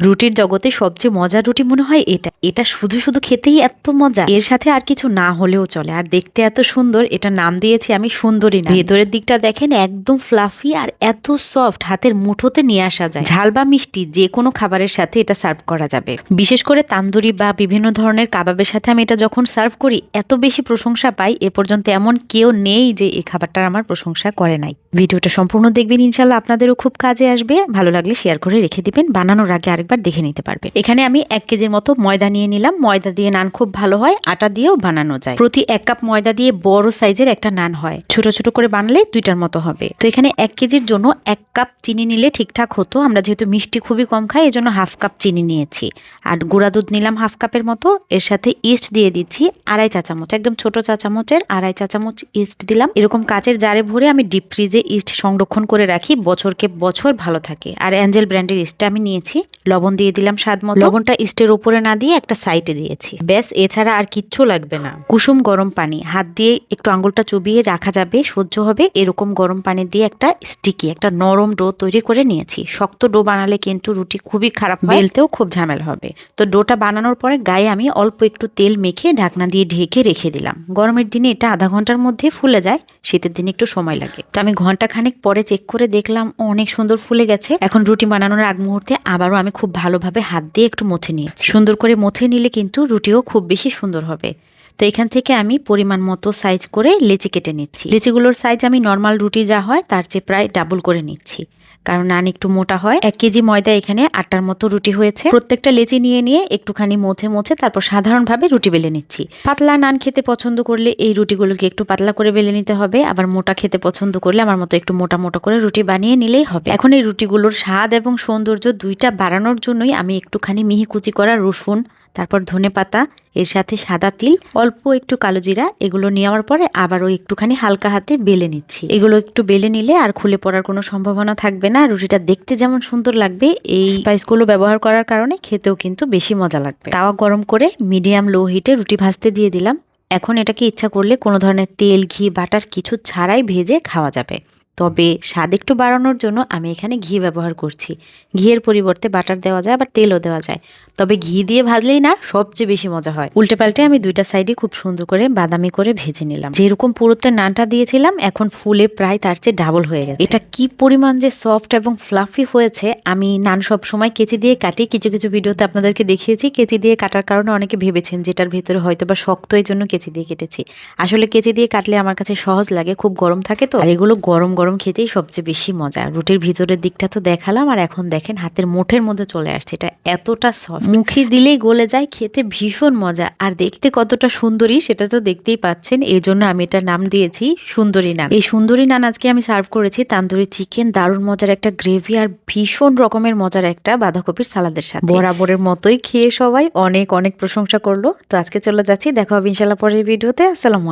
রুটির জগতে সবচেয়ে মজার রুটি মনে হয় এটা। এটা শুধু শুধু খেতেই এত মজা। এর সাথে আর কিছু না হলেও চলে। আর দেখতে এত সুন্দর, এটা নাম দিয়েছি আমি সুন্দরী না ভেতরের দিকটা দেখেন একদম ফ্লাফি আর এত সফট হাতের মুঠোতে নিয়ে আসা যায়। ঝাল বা মিষ্টি, যে কোনো খাবারের সাথে এটা সার্ভ করা যাবে। বিশেষ করে তান্দুরি বা বিভিন্ন ধরনের কাবাবের সাথে আমি এটা যখন সার্ভ করি, এত বেশি প্রশংসা পাই, এ পর্যন্ত এমন কেউ নেই যে এই খাবারটার আমার প্রশংসা করে নাই। ভিডিওটা সম্পূর্ণ দেখবেন ইনশাল্লাহ আপনাদেরও খুব কাজে আসবে। ভালো লাগলে শেয়ার করে রেখে দিবেন। বানানোর আগে আরেকবার দেখে নিতে পারবে। এখানে আমি এক কেজির মতো ময়দা নিয়ে নিলাম। ময়দা দিয়ে নান খুব ভালো হয়। আটা দিয়েও বানানো যায়। প্রতি এক কাপ ময়দা দিয়ে বড় সাইজের একটা নান হয়। ছোট ছোট করে বানালে দুইটার মতো হবে। তো এখানে এক কেজির জন্য এক কাপ চিনি নিলে ঠিকঠাক হতো। আমরা যেহেতু মিষ্টি খুবই কম খাই এই জন্য হাফ কাপ চিনি নিয়েছি। আর গুঁড়া দুধ নিলাম হাফ কাপের মতো। এর সাথে ইস্ট দিয়ে দিচ্ছি আড়াই চা চামচ। একদম ছোট চা চামচের আড়াই চা চামচ ইস্ট দিলাম। এরকম কাচের জারে ভরে আমি ডিপ ফ্রিজে ইস্ট সংরক্ষণ করে রাখি। বছরকে বছর ভালো থাকে। আর অ্যাঞ্জেল ব্র্যান্ডের ইস্টটা আমি নিয়েছি। লবণ দিয়ে দিলাম স্বাদ মতো। লবণটা ইস্টের উপরে না দিয়ে একটা সাইডে দিয়েছি। ব্যাস, এছাড়া আর কিচ্ছু লাগবে না। কুসুম গরম পানি। হাত দিয়ে একটু আঙ্গুলটা চুবিয়ে রাখা যাবে, সহ্য হবে। এরকম গরম পানি দিয়ে একটা স্টিকি একটা নরম ডো তৈরি করে নিয়েছি। শক্ত ডো বানালে কিন্তু রুটি খুবই খারাপ বেলতেও খুব ঝামেলা হবে। তো ডোটা বানানোর পরে গায়ে আমি অল্প একটু তেল মেখে ঢাকনা দিয়ে ঢেকে রেখে দিলাম। গরমের দিনে এটা আধা ঘণ্টার মধ্যে ফুলে যায়। শীতের দিনে একটু সময় লাগে। তো আমি ঘণ্টা খানেক পরে চেক করে দেখলাম, অনেক সুন্দর ফুলে গেছে। এখন রুটি বানানোর আগ মুহূর্তে আবারও আমি খুব ভালোভাবে হাত দিয়ে একটু মথে নিয়েছি। সুন্দর করে মথে নিলে কিন্তু রুটিও খুব বেশি সুন্দর হবে। তো এখান থেকে আমি পরিমাণ মতো সাইজ করে লেচি কেটে নিচ্ছি। লেচিগুলোর সাইজ আমি নর্মাল রুটি যা হয় তার চেয়ে প্রায় ডাবল করে নিচ্ছি। কারণ নান একটু মোটা হয়। এক কেজি ময়দা এখানে আটটার মতো রুটি হয়েছে। প্রত্যেকটা লেচি নিয়ে নিয়ে একটুখানি মুছে মুছে তারপর সাধারণভাবে রুটি বেলে নিচ্ছি। পাতলা নান খেতে পছন্দ করলে এই রুটিগুলোকে একটু পাতলা করে বেলে নিতে হবে। আবার মোটা খেতে পছন্দ করলে আমার মতো একটু মোটা মোটা করে রুটি বানিয়ে নিলেই হবে। এখন এই রুটিগুলোর স্বাদ এবং সৌন্দর্য দুইটা বাড়ানোর জন্যই আমি একটুখানি মিহি কুচি করা রসুন তারপর ধনে পাতা, এর সাথে সাদা তিল, অল্প একটু কালো জিরা, এগুলো নেওয়ার পরে আবারও একটুখানি হালকা হাতে বেলে নিচ্ছি। এগুলো একটু বেলে নিলে আর খুলে পড়ার কোনো সম্ভাবনা থাকবে না। রুটিটা দেখতে যেমন সুন্দর লাগবে, এই স্পাইসগুলো ব্যবহার করার কারণে খেতেও কিন্তু বেশি মজা লাগবে। তাওয়া গরম করে মিডিয়াম লো হিটে রুটি ভাজতে দিয়ে দিলাম। এখন এটাকে ইচ্ছা করলে কোনো ধরনের তেল, ঘি, বাটার কিছু ছাড়াই ভেজে খাওয়া যাবে। তবে স্বাদ একটু বাড়ানোর জন্য আমি এখানে ঘি ব্যবহার করছি। ঘিয়ের পরিবর্তে বাটার দেওয়া যায়, আবার তেলও দেওয়া যায়। তবে ঘি দিয়ে ভাজলেই না সবচেয়ে বেশি মজা হয়। উল্টে পাল্টে আমি দুইটা সাইডে খুব সুন্দর করে বাদামি করে ভেজে নিলাম। যেরকম পুরোতে নানটা দিয়েছিলাম, এখন ফুলে প্রায় তার চেয়ে ডাবল হয়ে গেছে। এটা কি পরিমাণ যে সফট এবং ফ্লাফি হয়েছে, আমি নান সব সময় কেচি দিয়ে কাটি। কিছু কিছু ভিডিওতে আপনাদেরকে দেখিয়েছি কেচি দিয়ে কাটার কারণে অনেকে ভেবেছেন যেটার ভেতরে হয়তো বা শক্ত এই জন্য কেচি দিয়ে কেটেছি। আসলে কেচি দিয়ে কাটলে আমার কাছে সহজ লাগে, খুব গরম থাকে তো। আর এগুলো গরম গরম খেতেই সবচেয়ে বেশি মজা। রুটির ভিতরের দিকটা তো দেখালাম, আর এখন দেখেন হাতের মুঠের মধ্যে চলে আসছে। এটা এতটা সফট মুখে দিলেই গলে যায়, খেতে ভীষণ মজা। আর দেখতে কতটা সুন্দরী, সেটা তো দেখতেই পাচ্ছেন। এই জন্য আমি এটা নাম দিয়েছি সুন্দরী নান। এই সুন্দরী নান আজকে আমি সার্ভ করেছি তান্দুরি চিকেন, দারুণ মজার একটা গ্রেভি আর ভীষণ রকমের মজার একটা বাঁধাকপির সালাদের সাথে। বরাবরের মতোই খেয়ে সবাই অনেক অনেক প্রশংসা করল। তো আজকে চলে যাচ্ছি, দেখা হবে ইনশাল্লাহ পরের ভিডিওতে। আসসালামু